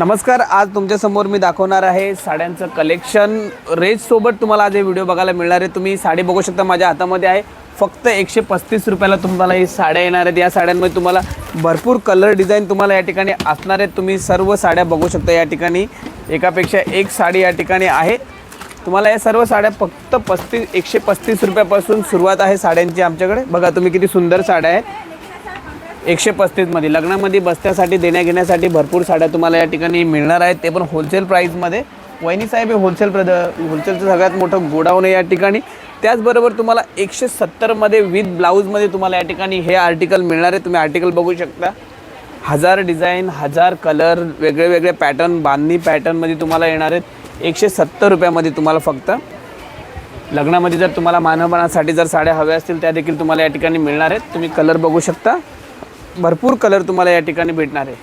नमस्कार आज तुमच्यासमोर मी दाखवणार आहे साड्यांचं कलेक्शन रेजसोबत तुम्हाला आज हे व्हिडिओ बघायला मिळणार आहे. तुम्ही साडी बघू शकता माझ्या हातामध्ये आहे. फक्त एकशे पस्तीस रुपयाला तुम्हाला ही साड्या येणार आहेत. या साड्यांमध्ये तुम्हाला भरपूर कलर डिझाईन तुम्हाला या ठिकाणी असणार आहेत. तुम्ही सर्व साड्या बघू शकता या ठिकाणी. एकापेक्षा एक साडी या ठिकाणी आहे. तुम्हाला या सर्व साड्या फक्त पस्तीस एकशे पस्तीस रुपयापासून सुरुवात आहे साड्यांची आमच्याकडे. बघा तुम्ही किती सुंदर साड्या आहेत. एकशे पस्तीसमध्ये. लग्नामध्ये बसण्यासाठी देण्याघेण्यासाठी भरपूर साड्या तुम्हाला या ठिकाणी मिळणार आहेत. ते पण होलसेल प्राईजमध्ये वहिनी साहेब हे होलसेल प्रद होलसेलचं सगळ्यात मोठं गोडाऊन आहे या ठिकाणी. त्याचबरोबर तुम्हाला एकशे सत्तरमध्ये विथ ब्लाऊजमध्ये तुम्हाला या ठिकाणी हे आर्टिकल मिळणार आहे. तुम्ही आर्टिकल बघू शकता. हजार डिझाईन हजार कलर वेगळे वेगळे पॅटर्न बांधणी पॅटर्नमध्ये तुम्हाला येणार आहेत. एकशे सत्तर रुपयामध्ये तुम्हाला फक्त. लग्नामध्ये जर तुम्हाला मानवपणासाठी जर साड्या हव्या असतील त्या देखील तुम्हाला या ठिकाणी मिळणार आहेत. तुम्ही कलर बघू शकता. भरपूर कलर तुम्हाला या ठिकाणी भेटणार आहे.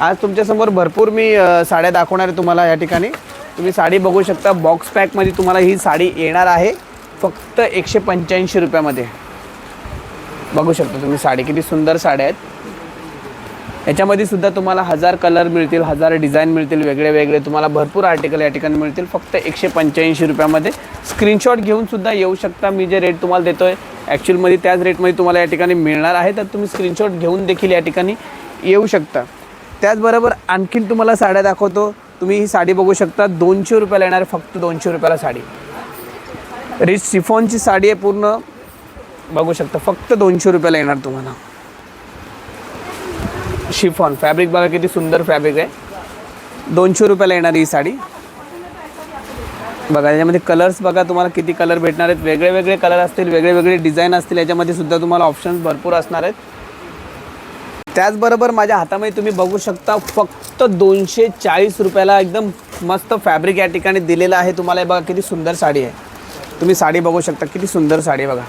आज तुमच्यासमोर भरपूर मी साड्या दाखवणार आहे तुम्हाला या ठिकाणी. तुम्ही साडी बघू शकता बॉक्स पॅकमध्ये तुम्हाला ही साडी येणार आहे फक्त एकशे पंच्याऐंशी रुपयामध्ये. बघू शकता तुम्ही साडी किती सुंदर साड्या आहेत. याच्यामध्ये सुद्धा तुम्हाला हजार कलर मिळतील हजार डिझाईन मिळतील वेगळे वेगळे तुम्हाला भरपूर आर्टिकल या ठिकाणी मिळतील फक्त एकशे पंच्याऐंशी रुपयामध्ये. स्क्रीनशॉट घेऊन सुद्धा येऊ शकता मी जे रेट तुम्हाला देतो आहे ॲक्च्युअलमध्ये त्याच रेटमध्ये तुम्हाला या ठिकाणी मिळणार आहे. तर तुम्ही स्क्रीनशॉट घेऊन देखील या ठिकाणी येऊ शकता. त्याचबरोबर आणखीन तुम्हाला साड्या दाखवतो. तुम्ही ही साडी बघू शकता. दोनशे रुपयाला येणार आहे फक्त दोनशे रुपयाला साडी. रिच सिफॉनची साडी आहे पूर्ण. बघू शकता. फक्त दोनशे रुपयाला येणार तुम्हाला. शिफॉन. फॅब्रिक बघा किती सुंदर फॅब्रिक आहे. दोनशे रुपयाला येणार ही साडी. बघा याच्यामध्ये कलर्स बघा तुम्हाला किती कलर भेटणार आहेत. वेगळे वेगळे कलर असतील वेगळे वेगळे डिझाईन असतील याच्यामध्ये सुद्धा तुम्हाला ऑप्शन्स भरपूर असणार आहेत. त्याचबरोबर माझ्या हातामध्ये तुम्ही बघू शकता फक्त दोनशे चाळीस रुपयाला एकदम मस्त फॅब्रिक या ठिकाणी दिलेलं आहे. तुम्हाला हे बघा किती सुंदर साडी आहे. तुम्ही साडी बघू शकता किती सुंदर साडी बघा.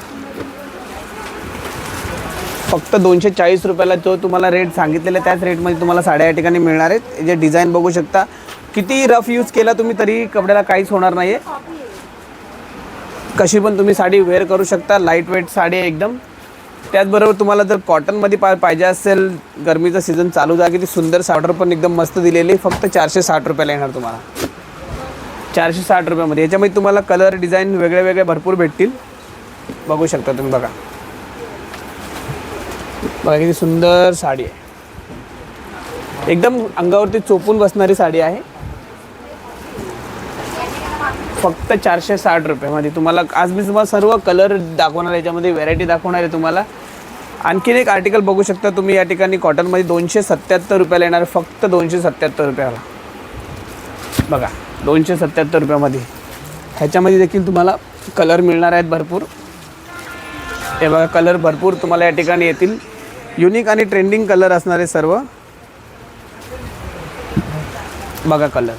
फक्त दोनशे चाळीस रुपयाला जो तुम्हाला रेट सांगितलेला आहे त्याच रेटमध्ये तुम्हाला साड्या या ठिकाणी मिळणार आहेत. जे डिझाईन बघू शकता किती रफ यूज केला तुम्ही तरी कपड्याला काहीच होणार नाही आहे कशी पण तुम्ही साडी वेअर करू शकता लाइट वेट साडी आहे एकदम. त्याचबरोबर तुम्हाला जर कॉटनमध्ये पा पाहिजे असेल गरमीचा सीझन चालू झाला ती सुंदर साडर पण एकदम मस्त दिलेली आहे. फक्त चारशे साठ रुपयाला येणार तुम्हाला. चारशे साठ रुपयामध्ये. याच्यामध्ये तुम्हाला कलर डिझाईन वेगळे वेगळे भरपूर भेटतील. बघू शकता तुम्ही बघा. बघा किती सुंदर साडी आहे. एकदम अंगावरती चोपून बसणारी साडी आहे. फक्त चारशे साठ रुपयामध्ये म्हणजे तुम्हाला आज मी तुम्हाला सर्व कलर दाखवणार आहे याच्यामध्ये व्हेरायटी दाखवणार आहे तुम्हाला. आणखीन एक आर्टिकल बघू शकता तुम्ही या ठिकाणी कॉटनमध्ये दोनशे सत्याहत्तर रुपयाला येणार फक्त दोनशे सत्याहत्तर रुपयाला. बघा दोनशे सत्याहत्तर रुपयामध्ये. ह्याच्यामध्ये देखील तुम्हाला कलर मिळणार आहेत भरपूर. हे बघा कलर भरपूर तुम्हाला या ठिकाणी येतील. युनिक आणि ट्रेंडिंग कलर असणारे सर्व. बघा कलर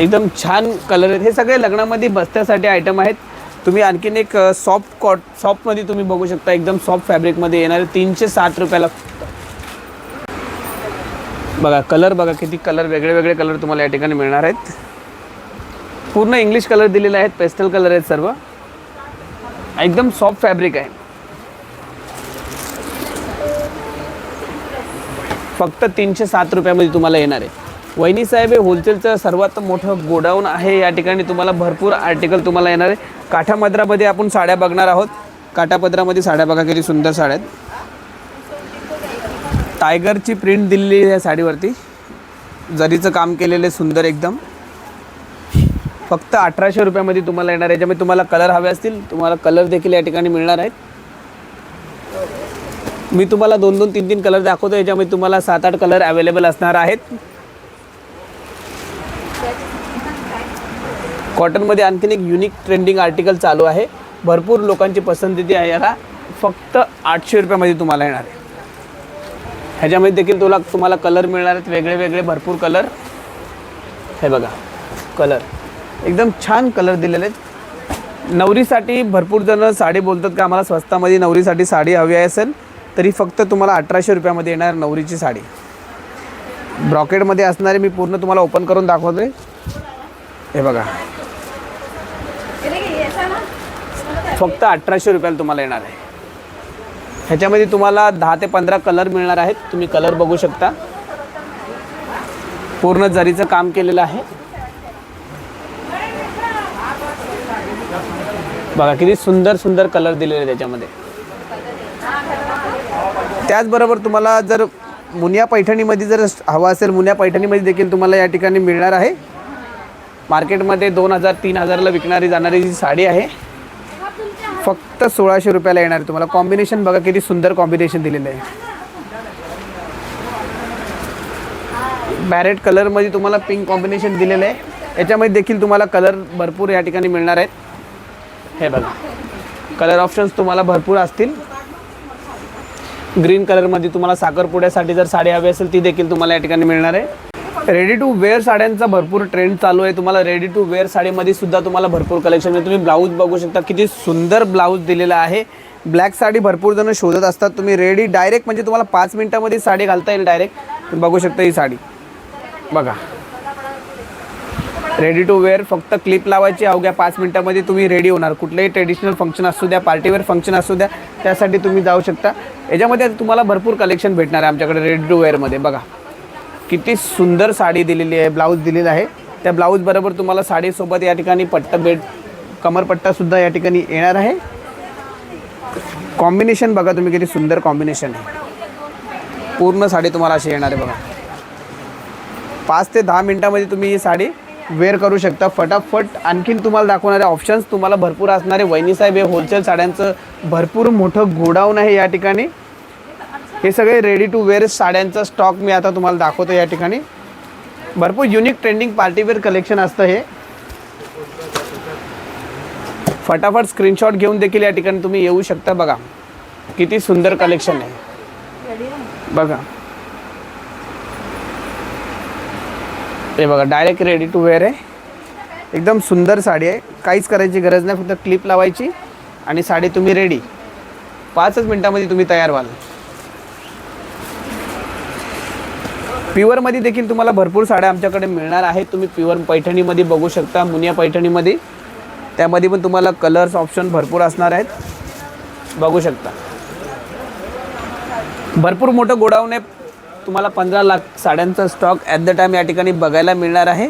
एकदम छान कलर आहेत. हे सगळे लग्नामध्ये बसण्यासाठी आयटम आहेत. तुम्ही आणखीन एक सॉफ्ट कॉट सॉफ्टमध्ये तुम्ही बघू शकता. एकदम सॉफ्ट फॅब्रिकमध्ये येणारे तीनशे साठ रुपयाला. बघा कलर बघा किती कलर वेगळे वेगळे कलर तुम्हाला या ठिकाणी मिळणार आहेत. पूर्ण इंग्लिश कलर दिलेले आहेत पेस्टल कलर आहेत सर्व. एकदम सॉफ्ट फॅब्रिक आहे. फक्त तीनशे सात रुपयामध्ये तुम्हाला येणार आहे. वैनी साहेब हे होलसेलचं सर्वात मोठं गोडाऊन आहे. या ठिकाणी तुम्हाला भरपूर आर्टिकल तुम्हाला येणार आहे. काठामद्रामध्ये आपण साड्या बघणार आहोत. काठापदरामध्ये साड्या बघा किती सुंदर साड्या आहेत. टायगरची प्रिंट दिलेली आहे या साडीवरती. जरीचं काम केलेलं आहे सुंदर एकदम. फक्त अठराशे रुपयामध्ये तुम्हाला येणार आहे. याच्यामध्ये तुम्हाला कलर हवे असतील तुम्हाला कलर देखील या ठिकाणी मिळणार आहेत. मी तुम्हाला दोन दोन तीन तीन कलर दाखवतो याच्यामध्ये तुम्हाला सात आठ कलर अवेलेबल असणार आहेत. कॉटनमध्ये आणखीन एक युनिक ट्रेंडिंग आर्टिकल चालू आहे. भरपूर लोकांची पसंती आहे. याला फक्त आठशे रुपयामध्ये तुम्हाला येणार आहे. ह्याच्यामध्ये देखील तुला तुम्हाला कलर मिळणार आहेत. वेगळे वेगळे भरपूर कलर हे बघा कलर एकदम छान कलर दिलेले आहेत. नवरीसाठी भरपूर जण साडी बोलतात का आम्हाला स्वस्तामध्ये नवरीसाठी साडी हवी आहे असेल तरी फक्त तुम्हाला अठराशे रुपयामध्ये येणार नवरीची साडी. ब्रॉकेटमध्ये असणारे मी पूर्ण तुम्हाला ओपन करून दाखवते हे बघा. फक्त अठराशे रुपयाला तुम्हाला येणार आहे. ह्याच्यामध्ये तुम्हाला दहा ते पंधरा कलर मिळणार आहेत. तुम्ही कलर बघू शकता. पूर्ण जरीचं काम केलेलं आहे. बघा किती सुंदर सुंदर कलर दिलेले त्याच्यामध्ये. त्याचबरोबर तुम्हाला जर मुनिया पैठणीमध्ये जर हवा असेल मुनिया पैठणीमध्ये देखील तुम्हाला या ठिकाणी मिळणार आहे. मार्केटमध्ये दोन हजार तीन हजारला विकणारी जाणारी जी साडी आहे फक्त सोळाशे रुपयाला येणार आहे. तुम्हाला कॉम्बिनेशन बघा किती सुंदर कॉम्बिनेशन दिलेलं आहे. बॅरेट कलरमध्ये तुम्हाला पिंक कॉम्बिनेशन दिलेलं आहे. याच्यामध्ये देखील तुम्हाला कलर भरपूर या ठिकाणी मिळणार आहेत. हे बघा. कलर ऑप्शन्स तुम्हाला भरपूर असतील. ग्रीन कलरमध्ये तुम्हाला साखरपुड्यासाठी जर साडी हवी असेल ती देखील तुम्हाला या ठिकाणी मिळणार आहे. रेडी टू वेअर साड्यांचा भरपूर ट्रेंड चालू आहे. तुम्हाला रेडी टू वेअर साडीमध्ये सुद्धा तुम्हाला भरपूर कलेक्शन मिळेल तुम्ही ब्लाऊज बघू शकता. किती सुंदर ब्लाऊज दिलेला आहे. ब्लॅक साडी भरपूर जण शोधत असतात. तुम्ही रेडी डायरेक्ट म्हणजे तुम्हाला पाच मिनिटामध्ये साडी घालता येईल डायरेक्ट बघू शकता ही साडी. बघा. रेडी टू वेअर फक्त क्लिप लावायची अवघ्या पाच मिनिटामध्ये तुम्ही रेडी होणार. कुठलंही ट्रेडिशनल फंक्शन असू द्या पार्टीवेअर फंक्शन असू द्या त्यासाठी तुम्ही जाऊ शकता. याच्यामध्ये तुम्हाला भरपूर कलेक्शन भेटणार आहे आमच्याकडे रेडी टू वेअरमध्ये बघा. किती सुंदर साडी दिलेली आहे ब्लाऊज दिलेला आहे. त्या ब्लाऊज बरोबर तुम्हाला साडीसोबत या ठिकाणी पट्टा बेड कमरपट्टासुद्धा या ठिकाणी येणार आहे. कॉम्बिनेशन बघा तुम्ही किती सुंदर कॉम्बिनेशन आहे. पूर्ण साडी तुम्हाला अशी येणार आहे बघा. पाच ते दहा मिनटामध्ये तुम्ही ही साडी वेअर करू शकता. फटाफट आणखीन तुम्हाला दाखवणारे ऑप्शन्स तुम्हाला भरपूर असणारे वैनीसाहेब हे होलसेल साड्यांचं भरपूर मोठं गोडाऊन आहे या ठिकाणी. हे सगळे रेडी टू वेअर साड्यांचा स्टॉक मी आता तुम्हाला दाखवतो या ठिकाणी. भरपूर युनिक ट्रेंडिंग पार्टीवेअर कलेक्शन असतं हे. फटाफट स्क्रीनशॉट घेऊन देखील या ठिकाणी तुम्ही येऊ शकता बघा. किती सुंदर कलेक्शन आहे. बघा. हे बघा डायरेक्ट रेडी टू वेअर आहे. एकदम सुंदर साडी आहे. काहीच करायची गरज नाही फक्त क्लिप लावायची आणि साडी तुम्ही रेडी पाचच मिनटामध्ये तुम्ही तयार व्हाल. प्युअरमध्ये देखील तुम्हाला भरपूर साड्या आमच्याकडे मिळणार आहेत. तुम्ही प्युअर पैठणीमध्ये बघू शकता मुनिया पैठणीमध्ये. त्यामध्ये पण तुम्हाला कलर्स ऑप्शन भरपूर असणार आहेत. बघू शकता. भरपूर मोठं गोडाऊन आहे तुम्हाला पंधरा लाख साड्यांचा स्टॉक ॲट द टाईम या ठिकाणी बघायला मिळणार आहे.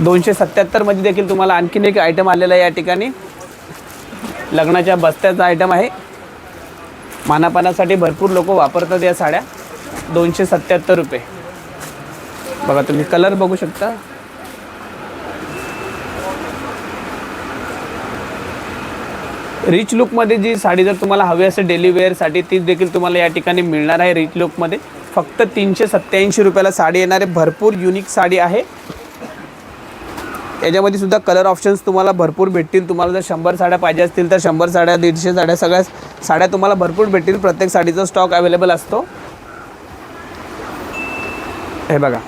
दोनशे सत्याहत्तरमध्ये देखील तुम्हाला आणखीन एक आयटम आलेला आहे या ठिकाणी. लग्नाच्या बस्त्याचा आयटम आहे. मानापानासाठी भरपूर लोक वापरतात या साड्या. दोनशे सत्याहत्तर रुपये. बघा तुम्ही कलर बघू शकता. रिच लुकमध्ये जी साडी जर तुम्हाला हवी असेल डेली वेअरसाठी ती देखील तुम्हाला या ठिकाणी मिळणार आहे रिच लुकमध्ये फक्त तीनशे सत्याऐंशी रुपयाला साडी येणार आहे. भरपूर युनिक साडी आहे. याच्यामध्ये सुद्धा कलर ऑप्शन्स तुम्हाला भरपूर भेटतील. तुम्हाला जर शंभर साड्या पाहिजे असतील तर शंभर साड्या दीडशे साड्या सगळ्या साड्या तुम्हाला भरपूर भेटतील. प्रत्येक साडीचा स्टॉक अवेलेबल असतो. हे बघा.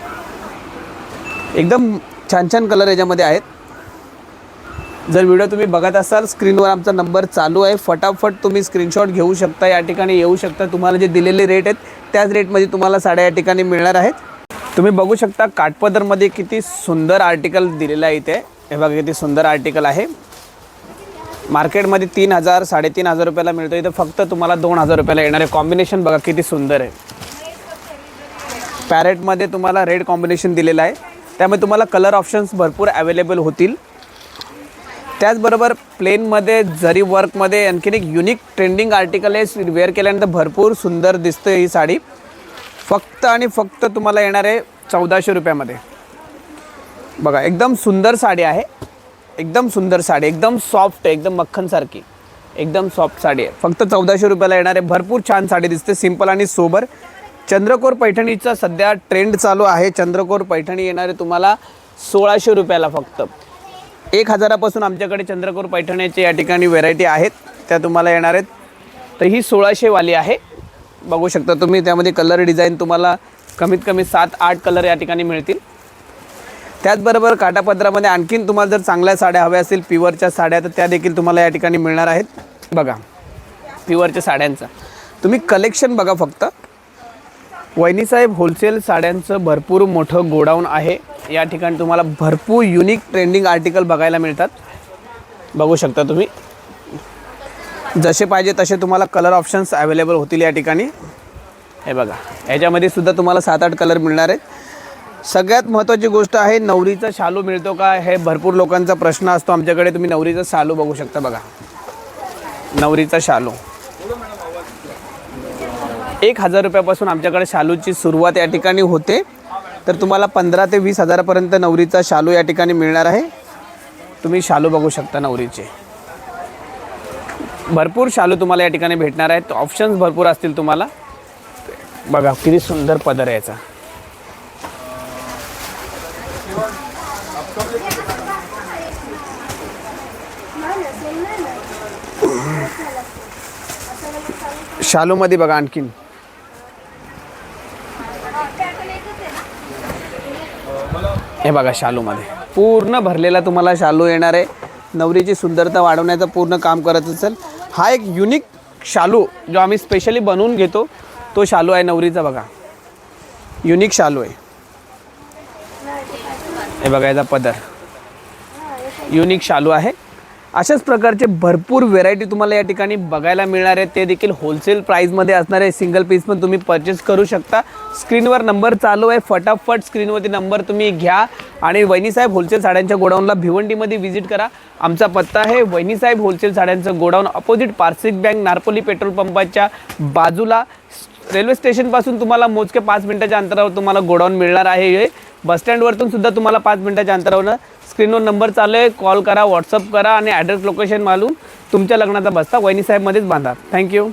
एकदम छान छान कलर याच्यामध्ये आहेत. जर व्हिडिओ तुम्ही बघत असाल स्क्रीनवर आमचा नंबर चालू आहे. फटाफट तुम्ही स्क्रीनशॉट घेऊ शकता या ठिकाणी येऊ शकता. तुम्हाला जे दिलेले रेट आहेत त्याच रेटमध्ये तुम्हाला साड्या या ठिकाणी मिळणार आहेत. तुम्ही बघू शकता काठपदरमध्ये किती सुंदर आर्टिकल दिलेलं आहे इथे. हे बघा किती सुंदर आर्टिकल आहे. मार्केटमध्ये तीन हजार साडेतीन हजार रुपयाला मिळतो इथं फक्त तुम्हाला दोन हजार रुपयाला येणार आहे. कॉम्बिनेशन बघा किती सुंदर आहे. पॅरेटमध्ये तुम्हाला रेड कॉम्बिनेशन दिलेलं आहे. त्यामुळे तुम्हाला कलर ऑप्शन्स भरपूर अवेलेबल होतील. त्याचबरोबर प्लेनमध्ये जरी वर्कमध्ये आणखीन एक युनिक ट्रेंडिंग आर्टिकल आहे वेअर केल्यानंतर भरपूर सुंदर दिसते ही साडी. फक्त आणि फक्त तुम्हाला येणार आहे चौदाशे रुपयामध्ये. बघा एकदम सुंदर साडी आहे. एकदम सुंदर साडी एकदम सॉफ्ट आहे एकदम मक्खनसारखी एकदम सॉफ्ट साडी आहे. फक्त चौदाशे रुपयाला येणार आहे. भरपूर छान साडी दिसते. सिंपल आणि सोबर चंद्रकोर पैठणीचा सध्या ट्रेंड चालू आहे. चंद्रकोर पैठणी येणारे तुम्हाला सोळाशे रुपयाला फक्त. एक हजारापासून आमच्याकडे चंद्रकोर पैठण्याचे या ठिकाणी व्हेरायटी आहेत. त्या तुम्हाला येणार आहेत. तर ही सोळाशेवाली आहे. बघू शकता तुम्ही त्यामध्ये कलर डिझाईन तुम्हाला कमीत कमी सात आठ कलर या ठिकाणी मिळतील. त्याचबरोबर काटापत्रामध्ये आणखीन तुम्हाला जर चांगल्या साड्या हव्या असतील प्युअरच्या साड्या तर त्या देखील तुम्हाला या ठिकाणी मिळणार आहेत. बघा प्युअरच्या साड्यांचा. तुम्ही कलेक्शन बघा फक्त. वैनीसाहेब होलसेल साड्यांचं भरपूर मोठं गोडाऊन आहे. या ठिकाणी तुम्हाला भरपूर युनिक ट्रेंडिंग आर्टिकल बघायला मिळतात. बघू शकता तुम्ही. जसे पाहिजे तसे तुम्हाला कलर ऑप्शन्स अवेलेबल होतील या ठिकाणी. हे बघा. याच्यामध्ये सुद्धा तुम्हाला सात आठ कलर मिळणार आहेत. सगळ्यात महत्त्वाची गोष्ट आहे नवरीचा शालू मिळतो का? हे भरपूर लोकांचा प्रश्न असतो. आमच्याकडे तुम्ही नवरीचा शालू बघू शकता बघा. नवरीचा शालू. एक हजार रुपयापासून आमच्याकडे शालूची सुरुवात या ठिकाणी होते. तर तुम्हाला पंधरा ते वीस हजारापर्यंत नवरीचा शालू या ठिकाणी मिळणार आहे. तुम्ही शालू बघू शकता नवरीचे. भरपूर शालू तुम्हाला या ठिकाणी भेटणार आहेत. ऑप्शन्स भरपूर असतील तुम्हाला. बघा किती सुंदर पदर याचा. शालूमध्ये बघा आणखीन. हे बघा शालूमध्ये. पूर्ण भरलेला तुम्हाला शालू येणार आहे. नवरीची सुंदरता वाढवण्याचं पूर्ण काम करत असेल. हा एक युनिक शालू जो आम्ही स्पेशली बनवून घेतो तो शालू आहे नवरीचा बघा. युनिक शालू आहे. हे बघा याचा पदर. युनिक शालू आहे. अशाच प्रकारचे भरपूर व्हेरायटी तुम्हाला या ठिकाणी बघायला मिळणार आहेत. ते देखील होलसेल प्राईजमध्ये असणारे सिंगल पीस पण तुम्ही परचेस करू शकता. स्क्रीनवर नंबर चालू आहे. फटाफट स्क्रीनवरती नंबर तुम्ही घ्या आणि वहिनीसाहेब होलसेल साड्यांच्या गोडाऊनला भिवंडीमध्ये व्हिजिट करा. आमचा पत्ता आहे वहिनीसाहेब होलसेल साड्यांचं godown opposite Parsik bank Narpoli petrol पंपाच्या बाजूला. रेल्वे स्टेशनपासून तुम्हाला मोजके पाच मिनटाच्या अंतरावर तुम्हाला गोडाऊन मिळणार आहे. हे बसस्टँडवरतून सुद्धा तुम्हाला पाच मिनिटाच्या अंतरावर स्क्रीनवर नंबर चालू आहे. कॉल करा व्हॉट्सअप करा आणि ॲड्रेस लोकेशन मालूम. तुमच्या लग्नाचा बस्ता वहिनीसाहेबमध्येच बांधा. थँक्यू